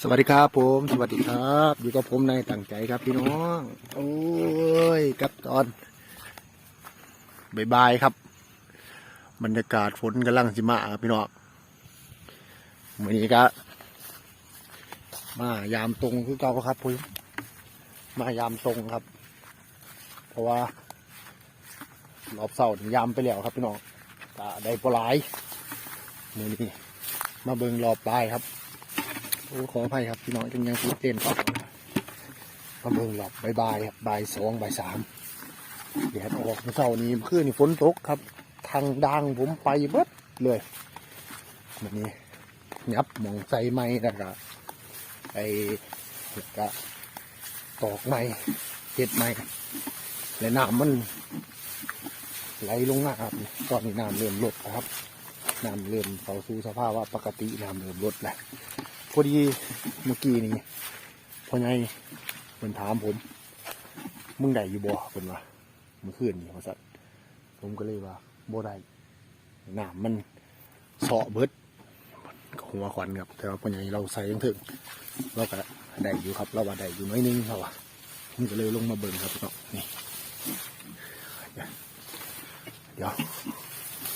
สวัสดีครับผม สวัสดีครับ อยู่กับผมในายตั้งใจครับพี่น้อง โอ้ยกับตอนบายๆครับ บรรยากาศฝนกำลังสิมาครับพี่น้องวันนี้ก็มายามตรงคือเก่าครับพี่มายามตรงครับ เพราะว่ารอบเสาร์ยามไปแล้วครับพี่น้องก็ได้ปลาไหลายมือนี้มาเบิ่งรอบปลายครับ โอ้ขออภัยครับพี่น้องจังยังตื่นเต้นต่อมาเบิ่งหลับบายบายครับบายสองบายสามแดดออกเมื่อเช้านี้เมื่อคืนนี่ฝนตกครับ ทางดังผมไปเบิดเลยวันนี้ยับมองใส่ไม้แล้วก็ไอ้ก็ตอกไม้เห็ดไม้และน้ำมัน ไหลลงมาครับตอนนี้น้ำเริ่มลดนะครับน้ำเริ่มเข้าสู่สภาพว่าปกติน้ำเริ่มลดแล้ว พอดีเมื่อกี้นี่พ่อใหญ่เพิ่นถามผม มึงได้อยู่บ่เพิ่นว่าเมื่อคืนนี่ว่าซั่นผมก็เลยว่าบ่ได้น้ำมันเสาะเบิดหัวขวัญครับ แต่ว่าพ่อใหญ่เราใส่ยังถึงเราก็ได้อยู่ครับ เราว่าได้อยู่น้อยนึงเขาว่าผมก็เลยลงมาเบิ่งครับพี่น้องนี่เดี๋ยว